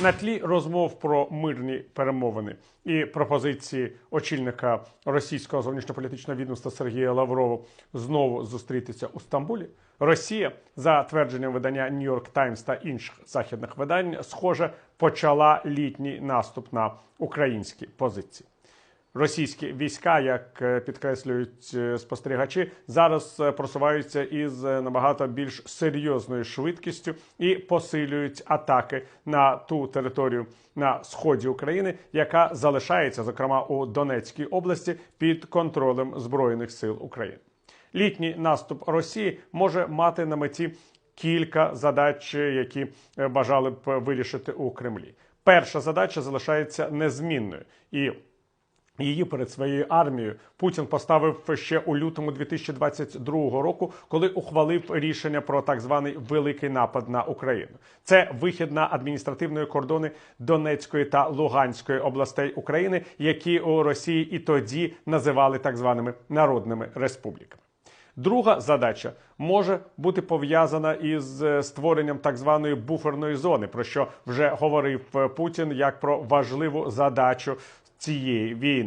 На тлі розмов про мирні перемовини і пропозиції очільника російського зовнішньополітичного відомства Сергія Лаврова знову зустрітися у Стамбулі. Росія, за твердженням видання New York Times та інших західних видань, схоже, почала літній наступ на українські позиції. Російські війська, як е, підкреслюють е, спостерігачі, зараз е, просуваються із набагато більш серйозною швидкістю і посилюють атаки на ту територію на сході України, яка залишається, зокрема у Донецькій області, під контролем збройних сил України. Літній наступ Росії може мати на меті кілька задач, які бажали б вирішити у Кремлі. Перша задача залишається незмінною і Її перед своєю армією Путін поставив ще у лютому 2022 року, коли ухвалив рішення про так званий великий напад на Україну. Це вихід на адміністративні кордони Донецької та Луганської областей України, які у Росії і тоді називали так званими народними республіками. Друга задача може бути пов'язана із е, створенням так званої буферної зони, про що вже говорив е, Путін як про важливу задачу цієї війни.